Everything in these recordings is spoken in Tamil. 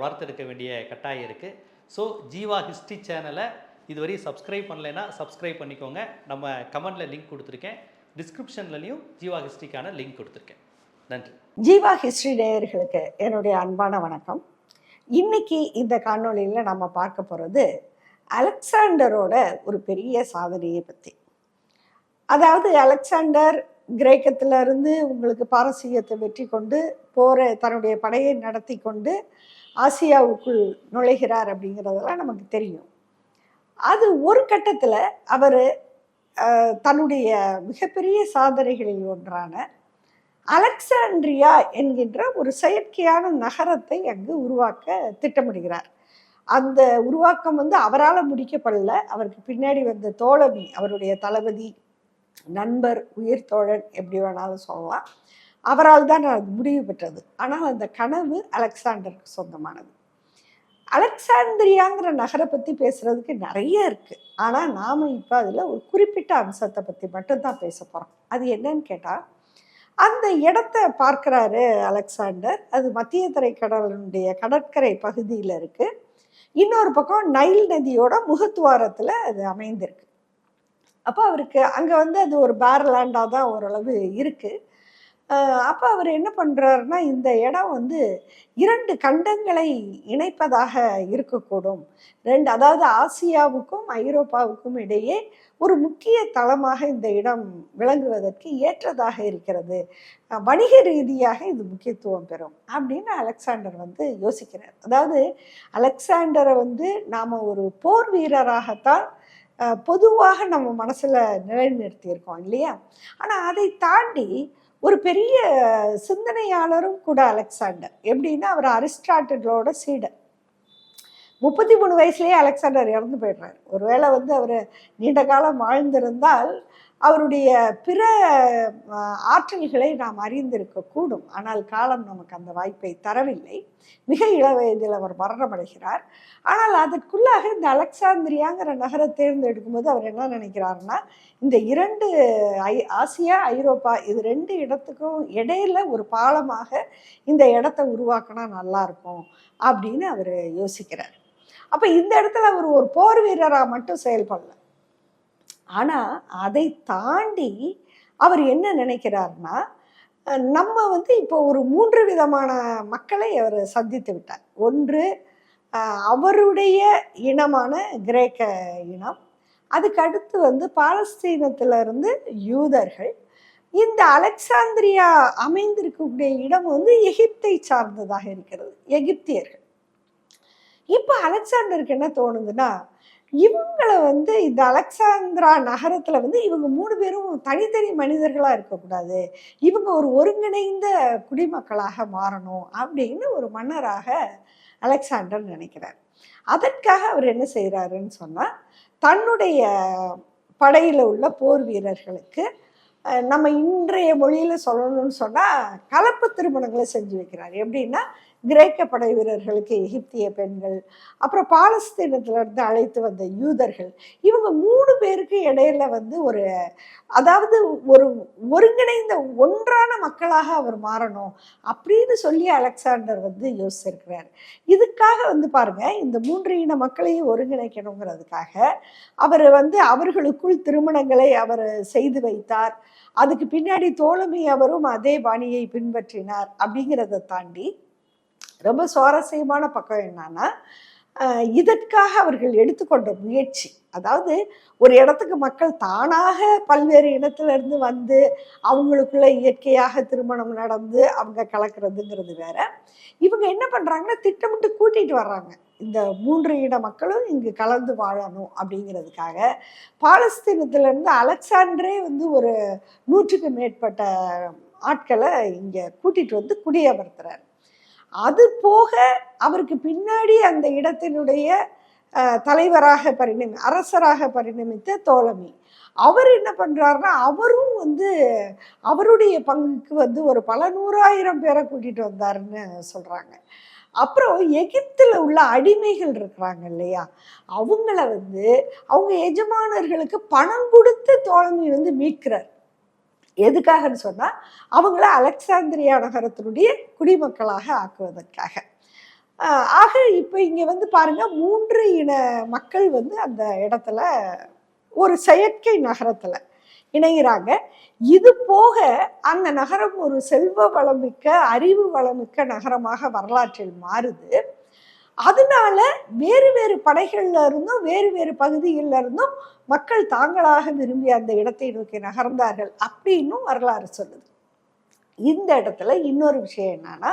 வளர்த்தெடுக்க வேண்டிய கட்டாயம் இருக்குது ஸோ ஜீவா ஹிஸ்ட்ரி சேனலை இதுவரையும் சப்ஸ்கிரைப் பண்ணலைன்னா சப்ஸ்கிரைப் பண்ணிக்கோங்க. நம்ம கமெண்டில் லிங்க் கொடுத்துருக்கேன். டிஸ்கிரிப்ஷன்லையும் ஜீவா ஹிஸ்ட்ரிக்கான லிங்க் கொடுத்துருக்கேன். நன்றி. ஜீவா ஹிஸ்ட்ரி நேயர்களுக்கு என்னுடைய அன்பான வணக்கம். இன்னைக்கு இந்த காணொளியில் நம்ம பார்க்க போகிறது அலெக்சாண்டரோட ஒரு பெரிய சாதனையை பற்றி அதாவது அலெக்சாண்டர் கிரேக்கத்திலிருந்து உங்களுக்கு பாரசீகத்தை வெற்றி கொண்டு போகிற தன்னுடைய படையை நடத்தி கொண்டு ஆசியாவுக்குள் நுழைகிறார் அப்படிங்கிறதெல்லாம் நமக்கு தெரியும். அது ஒரு கட்டத்தில் அவர் தன்னுடைய மிகப்பெரிய சாதனைகளில் ஒன்றான அலெக்சாண்ட்ரியா என்கின்ற ஒரு செயற்கையான நகரத்தை அங்கு உருவாக்க திட்டமிடுகிறார். அந்த உருவாக்கம் வந்து அவரால் முடிக்கப்படல. அவருக்கு பின்னாடி வந்த தோழமை அவருடைய தளபதி நண்பர் உயிர் தோழன் எப்படி வேணாலும் சொல்லலாம். அவரால் தான் அது முடிவு பெற்றது. ஆனால் அந்த கனவு அலெக்சாண்டருக்கு சொந்தமானது. அலெக்சாந்திரியாங்கிற நகரை பற்றி பேசுறதுக்கு நிறைய இருக்குது ஆனால் நாம் இப்போ அதில் ஒரு குறிப்பிட்ட அம்சத்தை பற்றி மட்டும்தான் பேச போகிறோம் அது என்னன்னு கேட்டால் அந்த இடத்த பார்க்குறாரு அலெக்சாண்டர். அது மத்திய திரைக்கடலுடைய கடற்கரை பகுதியில் இருக்குது இன்னொரு பக்கம் நைல் நதியோட முகத்துவாரத்தில் அது அமைந்திருக்கு. அப்போ அவருக்கு அங்கே வந்து அது ஒரு பேர்லேண்டாக தான் ஓரளவு இருக்குது அப்போ அவர் என்ன பண்ணுறாருனா இந்த இடம் வந்து இரண்டு கண்டங்களை இணைப்பதாக இருக்கக்கூடும். ரெண்டு அதாவது ஆசியாவுக்கும் ஐரோப்பாவுக்கும் இடையே ஒரு முக்கிய தளமாக இந்த இடம் விளங்குவதற்கு ஏற்றதாக இருக்கிறது. வணிக ரீதியாக இது முக்கியத்துவம் பெறும் அப்படின்னு அலெக்சாண்டர் வந்து யோசிக்கிறார். அதாவது அலெக்சாண்டரை வந்து நாம் ஒரு போர் வீரராகத்தான் பொதுவாக நம்ம மனசில் நிலைநிறுத்தியிருக்கோம் இல்லையா? ஆனால் அதை தாண்டி ஒரு பெரிய சிந்தனையாளரும் கூட அலெக்சாண்டர். எப்படின்னா அவர் அரிஸ்டாட்டிலோட சீடர் முப்பத்தி மூணு வயசுலேயே அலெக்சாண்டர் இறந்து போயிடுறாரு. ஒருவேளை வந்து அவர் நீண்ட காலம் வாழ்ந்திருந்தால் அவருடைய பிற ஆற்றல்களை நாம் அறிந்திருக்கக்கூடும் ஆனால் காலம் நமக்கு அந்த வாய்ப்பை தரவில்லை. மிக இள வயதில் அவர் மரணமடைகிறார். ஆனால் அதற்குள்ளாக இந்த அலெக்சாந்திரியாங்கிற நகரை தேர்ந்தெடுக்கும் போது அவர் என்ன நினைக்கிறாருன்னா இந்த இரண்டு ஐ ஆசியா ஐரோப்பா இது ரெண்டு இடத்துக்கும் இடையில ஒரு பாலமாக இந்த இடத்த உருவாக்கினா நல்லா இருக்கும் அப்படின்னு அவர் யோசிக்கிறார். அப்போ இந்த இடத்துல அவர் ஒரு போர் வீரராக மட்டும் செயல்படல. ஆனால் அதை தாண்டி அவர் என்ன நினைக்கிறார்னா நம்ம வந்து இப்போ ஒரு மூன்று விதமான மக்களை அவர் சந்தித்து விட்டார். ஒன்று அவருடைய இனமான கிரேக்க இனம். அதுக்கு அடுத்து வந்து பாலஸ்தீனத்திலிருந்து யூதர்கள். இந்த அலெக்சாந்திரியா அமைந்திருக்கக்கூடிய இடம் வந்து எகிப்தை சார்ந்ததாக இருக்கிறது. எகிப்தியர்கள். இப்போ அலெக்சாண்டருக்கு என்ன தோணுதுன்னா இவங்களை வந்து இந்த அலெக்சாந்திரா நகரத்தில் வந்து இவங்க மூணு பேரும் தனித்தனி மனிதர்களாக இருக்கக்கூடாது. இவங்க ஒரு ஒருங்கிணைந்த குடிமக்களாக மாறணும் அப்படின்னு ஒரு மன்னராக அலெக்சாண்டர் நினைக்கிறார். அதற்காக அவர் என்ன செய்கிறாருன்னு சொன்னால் தன்னுடைய படையில் உள்ள போர் வீரர்களுக்கு நம்ம இன்றைய மொழியில் சொல்லணும்னு சொன்னால் கலப்பு திருமணங்களை செஞ்சு வைக்கிறார். எப்படின்னா கிரேக்க படை வீரர்களுக்கு எகிப்திய பெண்கள் அப்புறம் பாலஸ்தீனத்திலிருந்து அழைத்து வந்த யூதர்கள் இவங்க மூணு பேருக்கு இடையில வந்து ஒரு அதாவது ஒரு ஒருங்கிணைந்த ஒன்றான மக்களாக அவர் மாறணும் அப்படின்னு சொல்லி அலெக்சாண்டர் வந்து யோசிச்சிருக்கிறார். இதுக்காக வந்து பாருங்க இந்த மூன்று இன மக்களையும் ஒருங்கிணைக்கணுங்கிறதுக்காக அவர் வந்து அவர்களுக்குள் திருமணங்களை அவர் செய்து வைத்தார். அதுக்கு பின்னாடி தோழமை அவரும் அதே பாணியை பின்பற்றினார் அப்படிங்கிறத தாண்டி ரொம்ப சுவாரஸ்யமான பக்கம் என்னன்னா இதற்காக அவர்கள் எடுத்துக்கொண்ட முயற்சி. அதாவது ஒரு இடத்துக்கு மக்கள் தானாக பல்வேறு இடத்துல வந்து அவங்களுக்குள்ள இயற்கையாக திருமணம் நடந்து அவங்க கலக்கிறதுங்கிறது வேற. இவங்க என்ன பண்றாங்கன்னா திட்டமிட்டு கூட்டிட்டு வர்றாங்க. இந்த மூன்று இன மக்களும் இங்கு கலந்து வாழணும் அப்படிங்கிறதுக்காக. பாலஸ்தீனத்துல இருந்து அலெக்சாண்டரே வந்து ஒரு நூற்றுக்கு மேற்பட்ட ஆட்களை இங்கே கூட்டிகிட்டு வந்து குடியமர்த்துறாரு. அது போக அவருக்கு பின்னாடி அந்த இடத்தினுடைய தலைவராக பரிணமி அரசராக பரிணமித்த தோழமை. அவர் என்ன பண்ணுறாருன்னா அவரும் வந்து அவருடைய பங்குக்கு வந்து ஒரு பல நூறாயிரம் பேரை கூட்டிகிட்டு வந்தாருன்னு சொல்கிறாங்க அப்புறம் எகிப்தில் உள்ள அடிமைகள் இருக்கிறாங்க இல்லையா? அவங்கள வந்து அவங்க எஜமானர்களுக்கு பணம் கொடுத்து தோழமை வந்து மீட்கிறார். எதுக்காகன்னு சொன்னால் அவங்கள அலெக்சாந்திரியா நகரத்தினுடைய குடிமக்களாக ஆக்குவதற்காக. ஆக இப்போ இங்கே வந்து பாருங்க மூன்று இன மக்கள் வந்து அந்த இடத்துல ஒரு செயற்கை நகரத்தில் இணைகிறாங்க இது போக அந்த நகரம் ஒரு செல்வ வளமிக்க அறிவு வளமிக்க நகரமாக வரலாற்றில் மாறுது. அதனால வேறு வேறு படைகள்ல இருந்தும் வேறு வேறு பகுதிகளில் இருந்தும் மக்கள் தாங்களாக விரும்பி அந்த இடத்தை நோக்கி நகர்ந்தார்கள் அப்படின்னும் வரலாறு சொல்லுது. இந்த இடத்துல இன்னொரு விஷயம் என்னன்னா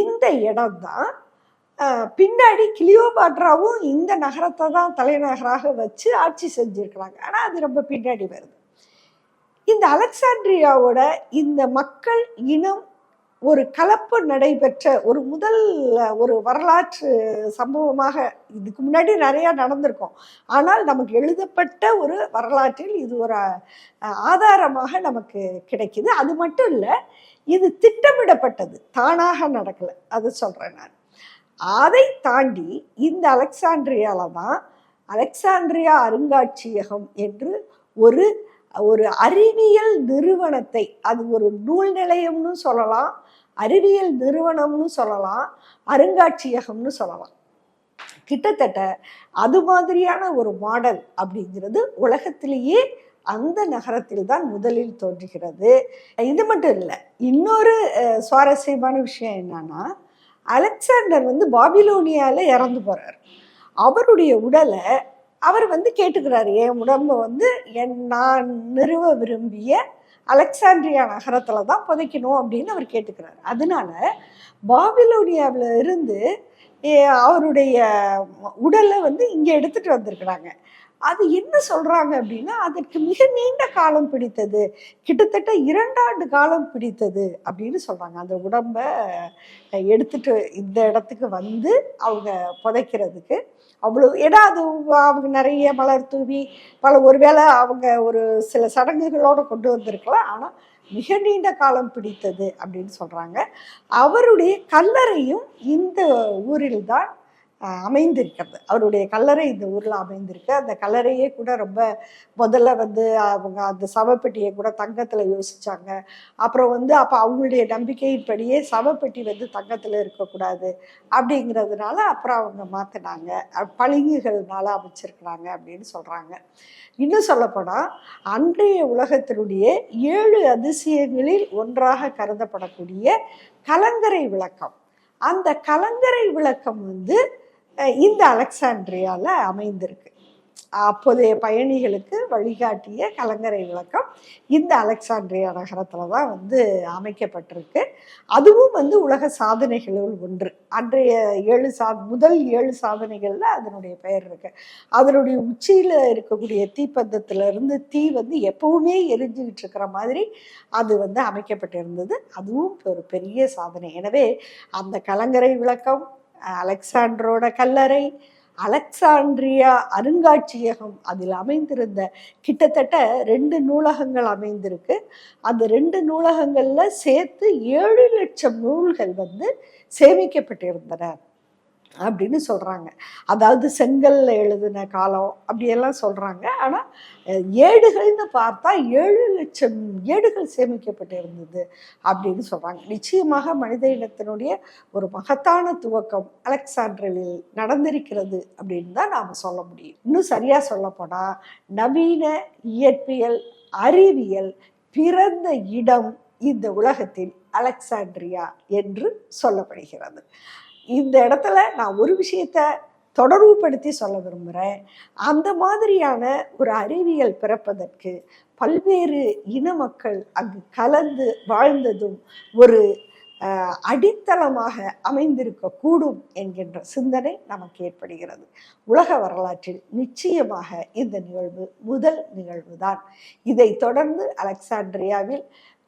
இந்த இடம்தான் தான் பின்னாடி கிளியோபாட்ராவும் இந்த நகரத்தை தான் தலைநகராக வச்சு ஆட்சி செஞ்சுருக்கிறாங்க. ஆனால் அது ரொம்ப பின்னாடி வருது. இந்த அலெக்சாண்ட்ரியாவோட இந்த மக்கள் இனம் ஒரு கலப்பு நடைபெற்ற ஒரு முதல் ஒரு வரலாற்று சம்பவமாக இதுக்கு முன்னாடி நிறையா நடந்திருக்கும். ஆனால் நமக்கு எழுதப்பட்ட ஒரு வரலாற்றில் இது ஒரு ஆதாரமாக நமக்கு கிடைக்கிது. அது மட்டும் இல்லை இது திட்டமிடப்பட்டது. தானாக நடக்கலை. அது சொல்கிறேன் நான். அதை தாண்டி இந்த அலெக்சாண்ட்ரியால தான் அலெக்சாண்ட்ரியா அருங்காட்சியகம் என்று ஒரு ஒரு அறிவியல் நிறுவனத்தை அது ஒரு நூல் நிலையம்னு சொல்லலாம் அறிவியல் நிறுவனம்னு சொல்லலாம் அருங்காட்சியகம்னு சொல்லலாம். கிட்டத்தட்ட அது மாதிரியான ஒரு மாடல் அப்படிங்கிறது உலகத்திலேயே அந்த நகரத்தில் தான் முதலில் தோன்றுகிறது. இது மட்டும் இல்லை இன்னொரு சுவாரஸ்யமான விஷயம் என்னன்னா அலெக்சாண்டர் வந்து பாபிலோனியால இறந்து போறார். அவருடைய உடலை அவர் வந்து கேட்டுக்கிறாரு என் உடம்பை வந்து என் நான் நிறுவ விரும்பிய அலெக்சாண்ட்ரியா நகரத்தில் தான் புதைக்கணும் அப்படின்னு அவர் கேட்டுக்கிறார். அதனால பாபிலோனியாவில் இருந்து அவருடைய உடலை வந்து இங்கே எடுத்துகிட்டு வந்திருக்கிறாங்க. அது என்ன சொல்கிறாங்க அப்படின்னா அதற்கு மிக நீண்ட காலம் பிடித்தது. கிட்டத்தட்ட இரண்டாண்டு காலம் பிடித்தது அப்படின்னு சொல்கிறாங்க அந்த உடம்ப எடுத்துட்டு இந்த இடத்துக்கு வந்து அவங்க புதைக்கிறதுக்கு. அவ்வளோ ஏன்னா அது அவங்க நிறைய மலர் தூவி பல ஒருவேளை அவங்க ஒரு சில சடங்குகளோடு கொண்டு வந்திருக்கலாம். ஆனால் மிக நீண்ட காலம் பிடித்தது அப்படின்னு சொல்கிறாங்க அவருடைய கல்லறையும் இந்த ஊரில் தான் அமைந்திருக்கிறது. அவருடைய கல்லறை இந்த ஊரில் அமைந்திருக்கு. அந்த கல்லறையே கூட ரொம்ப முதல்ல வந்து அவங்க அந்த சவப்பெட்டியை கூட தங்கத்தில் யோசித்தாங்க அப்புறம் வந்து அப்போ அவங்களுடைய நம்பிக்கையின்படியே சவப்பெட்டி வந்து தங்கத்தில் இருக்கக்கூடாது அப்படிங்கிறதுனால அப்புறம் அவங்க மாற்றினாங்க பளிங்குகள்னால அமைச்சிருக்கிறாங்க அப்படின்னு சொல்கிறாங்க இன்னும் சொல்லப்போனால் அன்றைய உலகத்தினுடைய ஏழு அதிசயங்களில் ஒன்றாக கருதப்படக்கூடிய கலங்கரை விளக்கம். அந்த கலங்கரை விளக்கம் வந்து இந்த அலெக்சாண்ட்ரியாவில் அமைந்திருக்கு. அப்போதைய பயணிகளுக்கு வழிகாட்டிய கலங்கரை விளக்கம் இந்த அலெக்சாண்ட்ரியா நகரத்தில் தான் வந்து அமைக்கப்பட்டிருக்கு. அதுவும் வந்து உலக சாதனைகளுள் ஒன்று. அன்றைய ஏழு சா முதல் ஏழு சாதனைகளில் அதனுடைய பெயர் இருக்கு. அதனுடைய உச்சியில் இருக்கக்கூடிய தீப்பந்தத்திலிருந்து தீ வந்து எப்பவுமே எரிஞ்சுக்கிட்டு இருக்கிற மாதிரி அது வந்து அமைக்கப்பட்டிருந்தது. அதுவும் ஒரு பெரிய சாதனை. எனவே அந்த கலங்கரை விளக்கம் அலெக்சாண்டரோட கல்லறை அலெக்சாண்ட்ரியா அருங்காட்சியகம் அதில் அமைந்திருந்த கிட்டத்தட்ட ரெண்டு நூலகங்கள் அமைந்திருக்கு. அந்த ரெண்டு நூலகங்களில் சேர்த்து ஏழு லட்சம் நூல்கள் வந்து சேமிக்கப்பட்டிருந்தன. அப்படின்னு சொல்கிறாங்க அதாவது செங்கல்ல எழுதின காலம் அப்படியெல்லாம் சொல்கிறாங்க ஆனால் ஏடுகள்னு பார்த்தா ஏழு லட்சம் ஏடுகள் சேமிக்கப்பட்டு இருந்தது அப்படின்னு சொல்கிறாங்க நிச்சயமாக மனித இனத்தினுடைய ஒரு மகத்தான துவக்கம் அலெக்சாண்ட்ரில் நடந்திருக்கிறது அப்படின்னு தான் நாம் சொல்ல முடியும். இன்னும் சரியாக சொல்லப்போனால் நவீன இயற்பியல் அறிவியல் பிறந்த இடம் இந்த உலகத்தில் அலெக்சாண்ட்ரியா என்று சொல்லப்படுகிறது. இந்த இடத்துல நான் ஒரு விஷயத்த தொடர்புபடுத்தி சொல்ல விரும்புகிறேன் அந்த மாதிரியான ஒரு அறிவியல் பிறப்பதற்கு பல்வேறு இன மக்கள் அங்கு கலந்து வாழ்ந்ததும் ஒரு அடித்தளமாக அமைந்திருக்க கூடும் என்கின்ற சிந்தனை நமக்கு ஏற்படுகிறது. உலக வரலாற்றில் நிச்சயமாக இந்த நிகழ்வு முதல் நிகழ்வு தான் இதை தொடர்ந்து அலெக்சாண்ட்ரியாவில்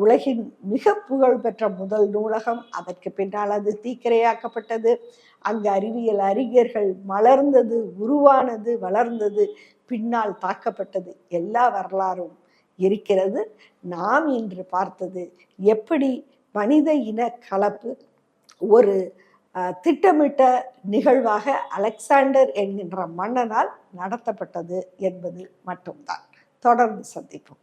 உலகின் மிக புகழ்பெற்ற முதல் நூலகம். அதற்கு பின்னால் அது தீக்கிரையாக்கப்பட்டது. அங்கு அறிவியல் அறிஞர்கள் மலர்ந்தது உருவானது வளர்ந்தது பின்னால் தாக்கப்பட்டது. எல்லா வரலாறும் இருக்கிறது. நாம் இன்று பார்த்தது எப்படி மனித இன கலப்பு ஒரு திட்டமிட்ட நிகழ்வாக அலெக்சாண்டர் என்கின்ற மன்னனால் நடத்தப்பட்டது என்பது மட்டும்தான். தொடர்ந்து சந்திப்போம்.